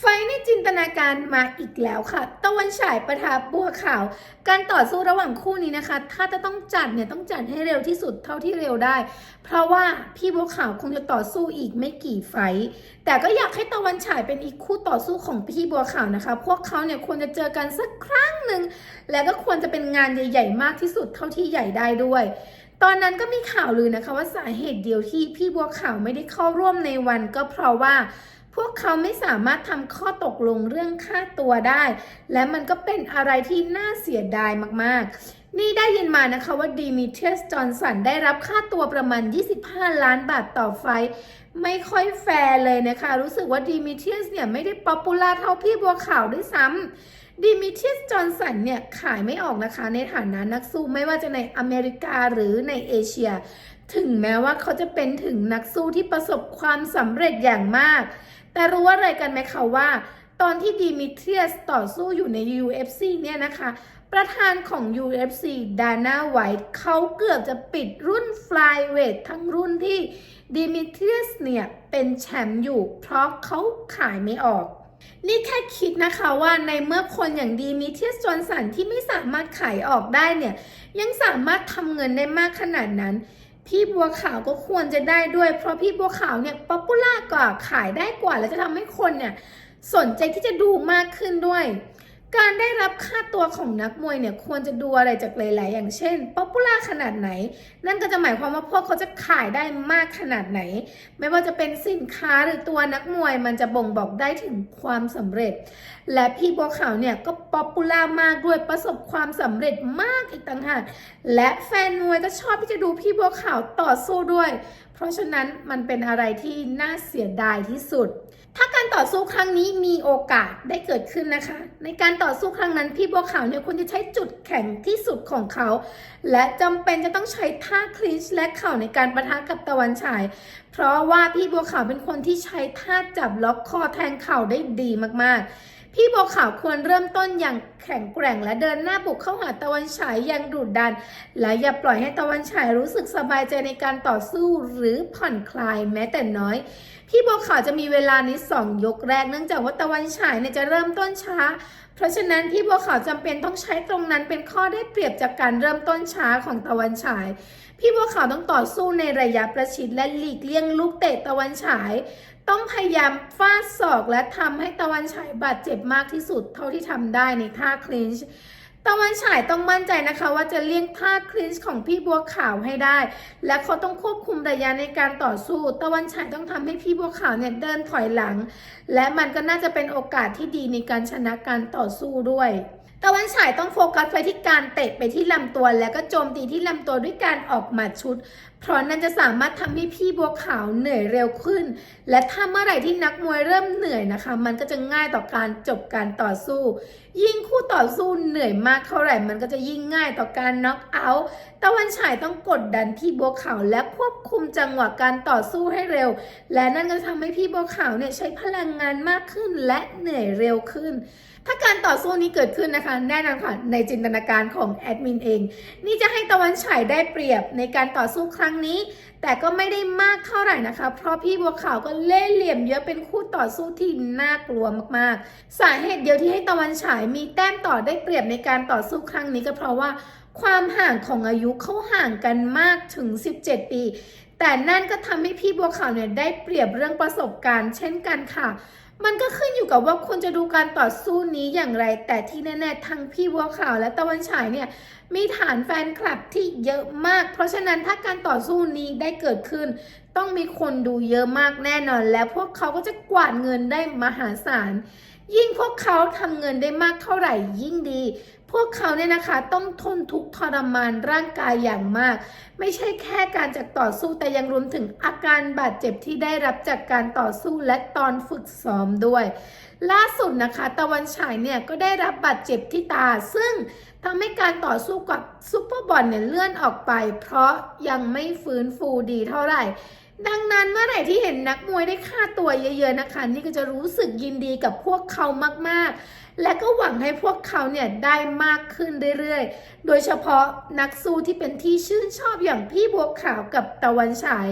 ไฟในจินตนาการมาอีกแล้วค่ะ ตะวันฉายประทาบัวขาว การต่อสู้ระหว่างคู่นี้นะคะ ถ้าจะต้องจัดเนี่ยต้องจัดให้เร็วที่สุดเท่าที่เร็วได้ เพราะว่าพี่บัวขาวคงจะต่อสู้อีกไม่กี่ไฟ แต่ก็อยากให้ตะวันฉายเป็นอีกคู่ต่อสู้ของพี่บัวขาวนะคะ พวกเขาเนี่ยควรจะเจอกันสักครั้งหนึ่งแล้วก็ควรจะเป็นงานใหญ่ ๆ มากที่สุดเท่าที่ใหญ่ได้ด้วยตอนนั้นก็มีข่าวลือนะคะว่าสาเหตุเดียวที่พี่บัวขาวไม่ได้เข้าร่วมในวันก็เพราะว่า พวกเขาไม่สามารถทำข้อตกลงเรื่องค่าตัวได้ และมันก็เป็นอะไรที่น่าเสียดายมากๆ นี่ได้ยินมานะคะว่าดีมิเทรียสจอห์นสันได้รับค่าตัวประมาณ 25 ล้านบาทต่อไฟ ไม่ค่อยแฟร์เลยนะคะ รู้สึกว่าดีมิเทรียสเนี่ยไม่ได้ป๊อปปูล่าเท่าพี่บัวขาวด้วยซ้ำดิมิเทรียสจอห์นสันเนี่ยขายไม่ออกนะคะในฐานะนักสู้ไม่ว่าจะในอเมริกาหรือในเอเชียถึงแม้ว่าเขาจะเป็นถึงนักสู้ที่ประสบความสำเร็จอย่างมาก แต่รู้ว่าอะไรกันไหมคะว่า ตอนที่ดิมิเทรียสต่อสู้อยู่ใน UFC เนี่ยนะคะ ประธานของ UFC ดาน่าไวท์เขาเกือบจะปิดรุ่น Flyweight ทั้งรุ่นที่ดิมิเทรียสเนี่ยเป็นแชมป์อยู่ เพราะเขาขายไม่ออกนี่แค่คิดนะคะว่าในเมื่อคนอย่างดีมีเทียสจอนสันที่ไม่สามารถขายออกได้เนี่ย ยังสามารถทำเงินได้มากขนาดนั้น พี่บัวขาวก็ควรจะได้ด้วย เพราะพี่บัวขาวเนี่ยป๊อปปูล่ากว่าขายได้กว่า แล้วจะทำให้คนเนี่ยสนใจที่จะดูมากขึ้นด้วย การได้รับค่าตัวของนักมวยเนี่ยควรจะดูอะไรจากหลาย ๆ อย่างเช่นป๊อปปูล่าขนาดไหน นั่นก็จะหมายความว่าพวกเขาจะขายได้มากขนาดไหน ไม่ว่าจะเป็นสินค้าหรือตัวนักมวยมันจะบ่งบอกได้ถึงความสำเร็จ และพี่บัวขาวเนี่ยก็ป๊อปปูล่ามากด้วยประสบความสำเร็จมากอีกต่างหากและแฟนมวยก็ชอบที่จะดูพี่บัวขาวต่อสู้ด้วย เพราะฉะนั้นมันเป็นอะไรที่น่าเสียดายที่สุด ถ้าการต่อสู้ครั้งนี้มีโอกาสได้เกิดขึ้นนะคะ ในการต่อสู้ครั้งนั้นพี่บัวขาวเนี่ยควรจะใช้จุดแข็งที่สุดของเขา และจำเป็นจะต้องใช้ท่าคลิชและเข่าในการประทะกับตะวันฉาย เพราะว่าพี่บัวขาวเป็นคนที่ใช้ท่าจับล็อกคอแทงเข่าได้ดีมากๆ พี่บัวขาวควรเริ่มต้นอย่างแข็งแกร่งและเดินหน้าบุกเข้าหาตะวันฉายอย่างดุดัน และอย่าปล่อยให้ตะวันฉายรู้สึกสบายใจในการต่อสู้หรือผ่อนคลายแม้แต่น้อย พี่บัวขาวจะมีเวลานี้สองยกแรกเนื่องจากว่าตะวันฉายเนี่ยจะเริ่มต้นช้า เพราะฉะนั้นพี่บัวขาวจำเป็นต้องใช้ตรงนั้นเป็นข้อได้เปรียบจากการเริ่มต้นช้าของตะวันฉาย พี่บัวขาวต้องต่อสู้ในระยะประชิดและหลีกเลี่ยงลูกเตะตะวันฉาย ต้องพยายามฟาดศอกและทำให้ตะวันฉายบาดเจ็บมากที่สุดเท่าที่ทำได้ในท่าคลินช์ตะวันฉายต้องมั่นใจนะคะ ว่าจะเลี่ยงท่าคลินช์ของพี่บัวขาวให้ได้ และเขาต้องควบคุมระยะในการต่อสู้ ตะวันฉายต้องทำให้พี่บัวขาวเนี่ยเดินถอยหลัง และมันก็น่าจะเป็นโอกาสที่ดีในการชนะการต่อสู้ด้วย ตะวันฉายต้องโฟกัสไปที่การเตะไปที่ลำตัว แล้วก็โจมตีที่ลำตัวด้วยการออกหมัดชุด เพราะนั่นจะสามารถทำให้พี่บัวขาวเหนื่อยเร็วขึ้น และถ้าเมื่อไหร่ที่นักมวยเริ่มเหนื่อยนะคะ มันก็จะง่ายต่อการจบการต่อสู้ ยิ่งคู่ต่อสู้เหนื่อยมากเท่าไหร่มันก็จะยิ่งง่ายต่อการน็อกเอาท์ตะวันฉายต้องกดดันพี่บัวขาวและควบคุมจังหวะการต่อสู้ให้เร็ว และนั่นก็จะทำให้พี่บัวขาวเนี่ยใช้พลังงานมากขึ้นและเหนื่อยเร็วขึ้น ถ้าการต่อสู้นี้เกิดขึ้นนะคะ แน่นอนค่ะในจินตนาการของแอดมินเอง นี่จะให้ตะวันฉายได้เปรียบในการต่อสู้ครั้งนี้ แต่ก็ไม่ได้มากเท่าไหร่นะคะ เพราะพี่บัวขาวก็เล่เหลี่ยมเยอะเป็นคู่ต่อสู้ที่น่ากลัวมากๆ สาเหตุเดียวที่ให้ตะวันฉายมีแต้มต่อได้เปรียบในการต่อสู้ครั้งนี้ก็เพราะว่าความห่างของอายุเขาห่างกันมากถึง 17 ปี แต่นั่นก็ทำให้พี่บัวขาวเนี่ยได้เปรียบเรื่องประสบการณ์ เช่นกันค่ะ มันก็ขึ้นอยู่กับว่าคุณจะดูการต่อสู้นี้อย่างไร แต่ที่แน่ๆทั้งพี่บัวขาวและตะวันฉายเนี่ยมีฐานแฟนคลับที่เยอะมาก เพราะฉะนั้นถ้าการต่อสู้นี้ได้เกิดขึ้น ต้องมีคนดูเยอะมากแน่นอน และพวกเขาก็จะกวาดเงินได้มหาศาลยิ่งพวกเขาทำเงินได้มากเท่าไหร่ยิ่งดี พวกเขาเนี่ยนะคะต้องทนทุกข์ทรมานร่างกายอย่างมาก ไม่ใช่แค่การจากต่อสู้แต่ยังรวมถึงอาการบาดเจ็บที่ได้รับจากการต่อสู้และตอนฝึกซ้อมด้วย ล่าสุดนะคะตะวันฉายเนี่ยก็ได้รับบาดเจ็บที่ตา ซึ่งทำให้การต่อสู้กับซูเปอร์บอลเนี่ยเลื่อนออกไป เพราะยังไม่ฟื้นฟูดีเท่าไหร่ ดังนั้นเมื่อไหร่ที่เห็นนักมวยได้ค่าตัวเยอะๆนะคะ นี่ก็จะรู้สึกยินดีกับพวกเขามากๆ และก็หวังให้พวกเขาเนี่ยได้มากขึ้นเรื่อยๆ โดยเฉพาะนักสู้ที่เป็นที่ชื่นชอบอย่างพี่บัวขาวกับตะวันฉาย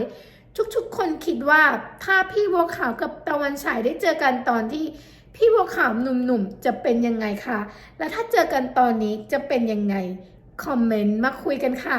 ทุกๆ คนคิดว่าถ้าพี่บัวขาวกับตะวันฉายได้เจอกันตอนที่พี่บัวขาวหนุ่มๆจะเป็นยังไงคะและถ้าเจอกันตอนนี้จะเป็นยังไงคอมเมนต์มาคุยกันค่ะ